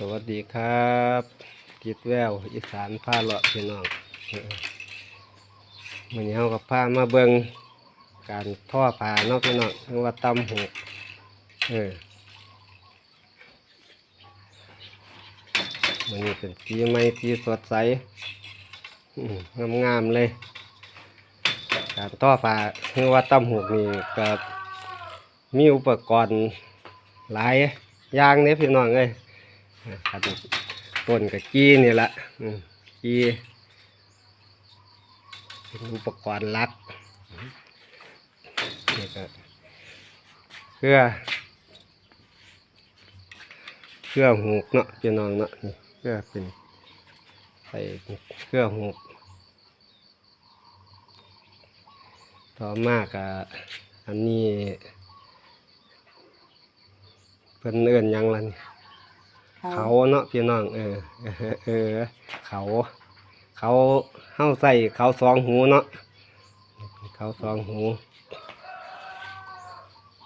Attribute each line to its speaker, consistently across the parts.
Speaker 1: สวัสดีครับทิดแววอีสานผ้าเลาะพี่น้องมันเรากับผ้ามาเบิงการท่อผ้าเนาะพี่น้องเรียกว่าตำหกเออมันนี้เป็นสีไม้สีสดใสงามงามๆเลย การท่อผ้าเรียกว่าตำหกนี่ก็มีอุปกรณ์หลายอย่างเนี่ยพี่น้องเลย ครับต้นกับกี้นี่แหละกี้เป็นอุปกรณ์ลักนี่ก็เครือเครือหูกเนาะพี่น้องเนาะเครือเป็นใส่เครือหูกต่อมากอะอันนี้เพิ่นเอื้อนยังล่ะนี่ เขาเนาะพี่น้องเออเออเออ เขา เขาเข้าใส่เขาสองหูเนาะเขาสองหู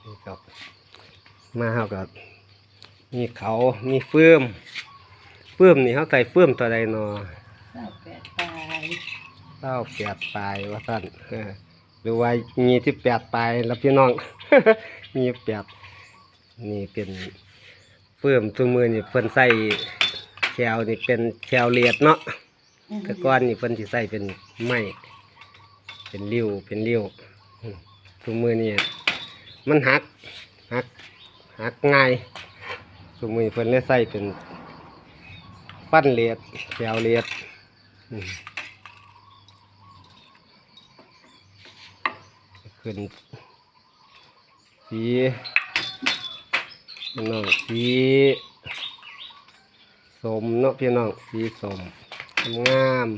Speaker 1: นี่ครับมาเขากับมีเขามีเฟื่อมเฟื่อมนี่เขาใส่เฟื่อมตัวใดเนาะ
Speaker 2: เก้าแปดปลาย
Speaker 1: เต้าแปดปลายว่าสั้นเออหรือว่ามีที่แปดปลายแล้วพี่น้องมีแปดนี่เป็น เฟื่อมตัวมือนี่เพิ่นใส่แคลนี่เป็นแคลเลียดเนาะแต่ก้อนนี่เพิ่นสิใส่เป็นไม้เป็นริ้วเป็นริ้วอืมตัวมือนี่มันหักหักหักง่ายตัวมือนี่เพิ่นเลยใส่เป็นฟันเลียดแคลเลียดอืมขึ้นสี พี่น้องสีสมเนาะพี่น้องสีสมงาม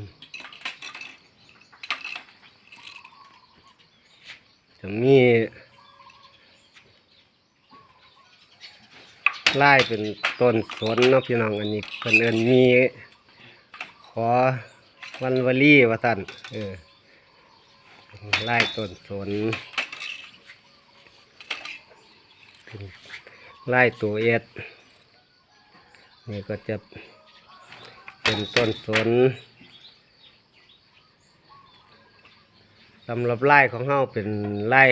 Speaker 1: จะมีไล่เป็นต้นสนเนาะพี่น้องอันนี้เพิ่นเอินมีขอวันวลีว่าท่านเออไล่ต้นสน ไล่ตัวเอ็ดนี่ก็จะเป็นต้นสนสำหรับไล่ของเฮาเป็นไล่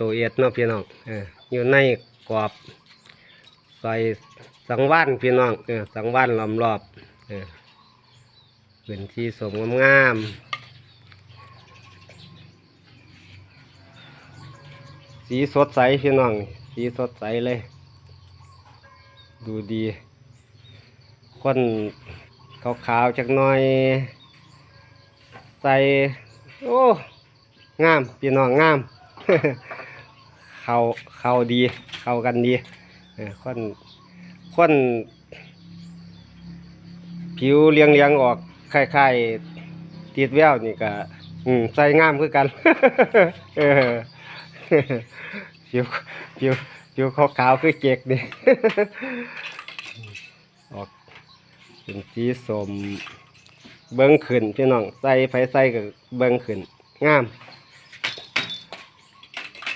Speaker 1: ตัวเอ็ดเนาะพี่น้องออยู่ในกรอบซอยสังว่านพี่น้องอสังว่านล้อมรอบเป็นที่สมงามสีสดใสพี่น้อง สีสดใสเลย ดูดีคนขาวๆจักหน่อย ใส่โอ้งามพี่น้องงาม เขาเขาดี เข้ากันดีคนคนผิวเลียงเลียงๆออกคล้ายๆติดแววนี่ก็ใส่งามคือกันผิวผิว ผิวขาวๆคือเจกนี่ออกเป็นสีสมเบิ้งขึ้นพี่น้องใส่ไฟใส่กับเบิ้งขึ้นงาม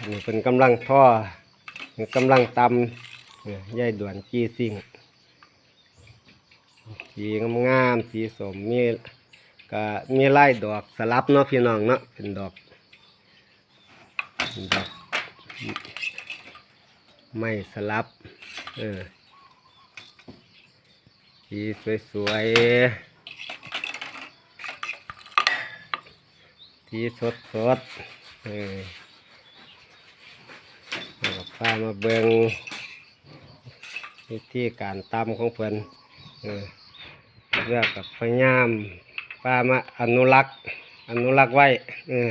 Speaker 1: นี่เป็นกำลังท่อกำลังตำเนี่ยยายด่วนจีซิ่งสีงามๆสีสมมีก็มีไล่ดอกสลับเนาะพี่น้องเนาะเป็นดอกเป็นดอก ไม่สลับ เออสีสวยๆสีสดสดๆเออเอาพามาเบิงวิธีการตำของเพื่อนเออเรื่องกับพยายามพามาอนุรักษ์ อนุรักษ์ไว้เออ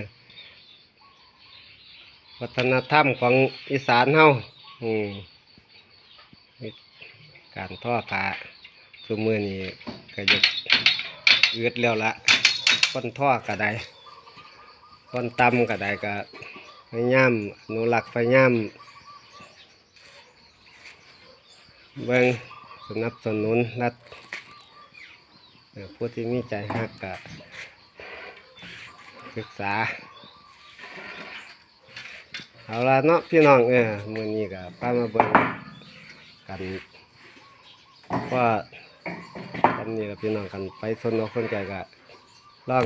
Speaker 1: วัฒนธรรมของอีสานเฮา อืมการท่อผ้าคือมือนี้ก็จะเอือดแล้วละคนท่อก็ได้คนตำก็ได้ก็พยายามอนุรักพยายามเบิ่งสนับสนุนรัฐผู้ที่มีใจฮักก็ศึกษา เอาละเนาะพี่น้องเออมือนี้ก็พามาเบิ่งกันว่าำนี่ละพี่น้องกันไปสนอกคนใจก็ลอง